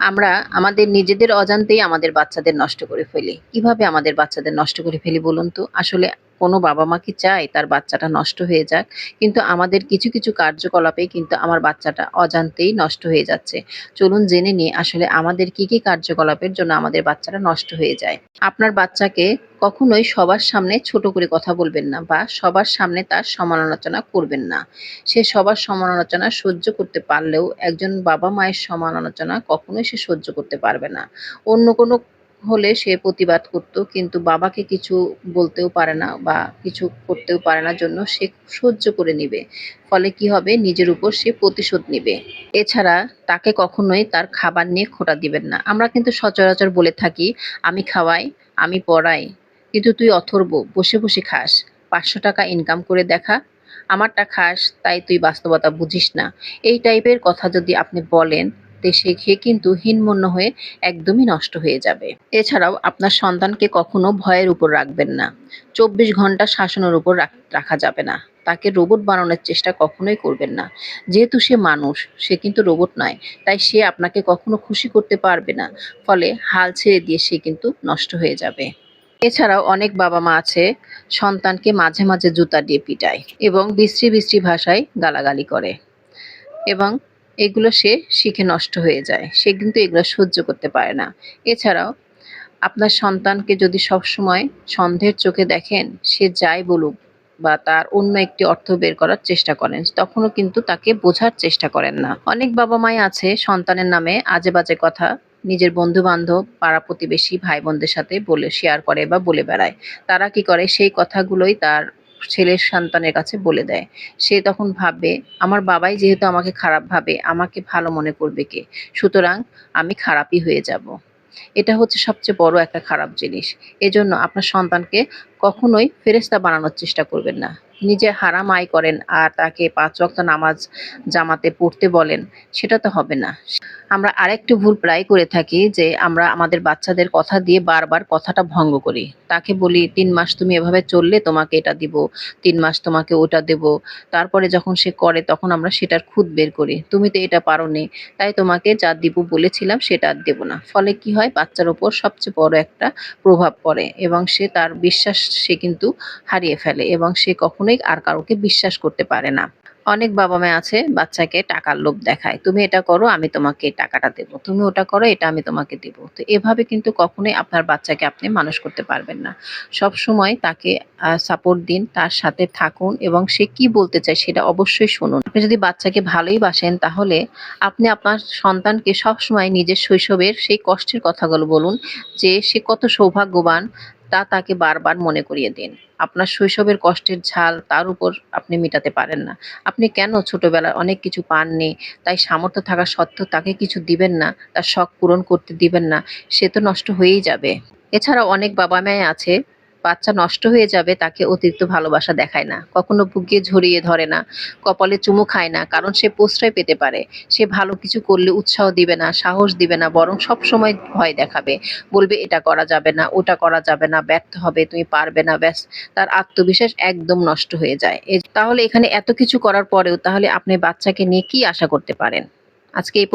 আমরা আমাদের নিজেদের অজান্তেই আমাদের বাচ্চাদের নষ্ট করে ফেলি। কীভাবে আমাদের বাচ্চাদের নষ্ট করে ফেলি বলুন তো? আসলে কোনো বাবা মা কি চায় তার বাচ্চাটা নষ্ট হয়ে যাক। কিন্তু আমাদের কিছু কিছু কার্যকলাপে কিন্তু আমার বাচ্চাটা অজান্তেই নষ্ট হয়ে যাচ্ছে। চলুন জেনে নিই আসলে আমাদের কি কি কার্যকলাপের জন্য আমাদের বাচ্চাটা নষ্ট হয়ে যায়। আপনার বাচ্চাকে কখনোই সবার সামনে ছোট করে কথা বলবেন না বা সবার সামনে তার সমালোচনা করবেন না। সে সবার সমালোচনা সহ্য করতে পারলেও একজন বাবা মায়ের সমালোচনা কখনোই সে সহ্য করতে পারবে না। অন্য কোনো হলে সে প্রতিবাদ করত, কিন্তু বাবাকে কিছু বলতেও পারে না বা কিছু করতেও পারে না জন্য সে সহ্য করে নিবে। ফলে কি হবে? নিজের উপর সে প্রতিশোধ নিবে। এছাড়া তাকে কখনোই তার খাবার নিয়ে খোটা দিবেন না। আমরা কিন্তু সচরাচর বলে থাকি, আমি খাওয়াই, আমি পড়াই, কিন্তু তুই অথর্ব, বসে বসে খাস, পাঁচশো টাকা ইনকাম করে দেখা, আমারটা খাস, তাই তুই বাস্তবতা বুঝিস না। এই টাইপের কথা যদি আপনি বলেন তে সে খেয়ে কিন্তু হীনমন্য হয়ে একদমই নষ্ট হয়ে যাবে। এছাড়াও আপনার সন্তানকে কখনো ভয়ের উপর রাখবেন না। চব্বিশ ঘণ্টা শাসনের উপর রাখা যাবে না। তাকে রোবট বানানোর চেষ্টা কখনোই করবেন না। যেহেতু সে মানুষ, সে কিন্তু রোবট নয়, তাই সে আপনাকে কখনো খুশি করতে পারবে না। ফলে হাল ছেড়ে দিয়ে সে কিন্তু নষ্ট হয়ে যাবে। এছাড়াও অনেক বাবা মা আছে, সন্তানকে মাঝে মাঝে জুতা দিয়ে পিটায় এবং বিশ্রী বিশ্রী ভাষায় গালাগালি করে এবং এগুলো সে শিখে নষ্ট হয়ে যায়। সে কিন্তু এগুলো সহ্য করতে পারে না। এছাড়াও, আপনার সন্তানকে যদি সবসময় সন্দেহের চোখে দেখেন, সে যাই বলুক বা তার অন্য একটি অর্থ বের করার চেষ্টা করেন, তখনও কিন্তু তাকে বোঝার চেষ্টা করেন না। অনেক বাবা মাই আছে সন্তানের নামে আজে বাজে কথা নিজের বন্ধু বান্ধব পাড়া প্রতিবেশী ভাই বোনদের সাথে বলে শেয়ার করে বা বলে বেড়ায়। তারা কি করে? সেই কথাগুলোই তার ছেলের সন্তানের কাছে বলে দেয়। সে তখন ভাববে, আমার বাবাই যেহেতু আমাকে খারাপ ভাবে, আমাকে ভালো মনে করবে কে? সুতরাং আমি খারাপই হয়ে যাব। এটা হচ্ছে সবচেয়ে বড় একটা খারাপ জিনিস। এজন্য আপনার সন্তানকে কখনোই ফেরেস্তা বানানোর চেষ্টা করবেন না। নিজে হারাম আয় করেন আর তাকে পাঁচ ওয়াক্ত নামাজ জামাতে পড়তে বলেন, সেটা তো হবে না। আমরা আরেকটু ভুল প্রায় করে থাকি যে আমরা আমাদের বাচ্চাদের কথা দিয়ে বারবার কথাটা ভঙ্গ করি। তাকে বলি, তিন মাস তুমি এভাবে চললে তোমাকে এটা দিব, তিন মাস তোমাকে ওটা দেব। তারপরে যখন সে করে, তখন আমরা সেটার খুদ বের করি। তুমি তো এটা পারো নি তাই তোমাকে যা দিব বলেছিলাম সেটা আর দেবো না। ফলে কি হয়, বাচ্চার ওপর সবচেয়ে বড় একটা প্রভাব পড়ে এবং সে তার বিশ্বাস সে কিন্তু হারিয়ে ফেলে এবং সে কখনোই আর কাউকে বিশ্বাস করতে পারে না। অনেক বাবা মা আছে, বাচ্চাকে টাকার লোভ দেখায়। তুমি এটা করো, আমি তোমাকে টাকাটা দেবো। তুমি ওটা করো, এটা আমি তোমাকে দেবো। তো এভাবে কিন্তু কখনোই আপনার বাচ্চাকে আপনি মানুষ করতে পারবেন না। সব সময় তাকে সাপোর্ট দিন, তার সাথে থাকুন এবং সে কি বলতে চায় সেটা অবশ্যই শুনুন। আপনি যদি বাচ্চাকে ভালোই বাসেন, তাহলে আপনি আপনার সন্তানকে সবসময় নিজের শৈশবের সেই কষ্টের কথাগুলো বলুন, যে সে কত সৌভাগ্যবান তা তাকে বারবার মনে করিয়ে দিন। আপনার শৈশবের কষ্টের ঝাল তার উপর আপনি মেটাতে পারেন না। আপনি কেন ছোটবেলায় অনেক কিছু পাননি? তাই সামর্থ্য থাকা সত্ত্বেও তাকে কিছু দিবেন না, তার শখ পূরণ করতে দিবেন না, সে তো নষ্ট হয়েই যাবে। এছাড়াও অনেক বাবা মায় আছে বাচ্চা নষ্ট হয়ে যাবে, তাকে অতিরিক্ত ভালোবাসা দেখায় না। কখনো বুকে ঝরিয়ে ধরে না, কপালে চুমু খায় না, কারণ সে প্রশ্রয় পেতে পারে। সে ভালো কিছু করলে উৎসাহ দিবে না, সাহস দিবে না, বরং সব সময় ভয় দেখাবে। বলবে, এটা করা যাবে না, ওটা করা যাবে না, ব্যর্থ হবে, তুমি পারবে না, ব্যাস। তার আত্মবিশ্বাস একদম নষ্ট হয়ে যায়। তাহলে এখানে এত কিছু করার পরেও তাহলে আপনি বাচ্চাকে নিয়ে কি আশা করতে পারেন? আজকে এই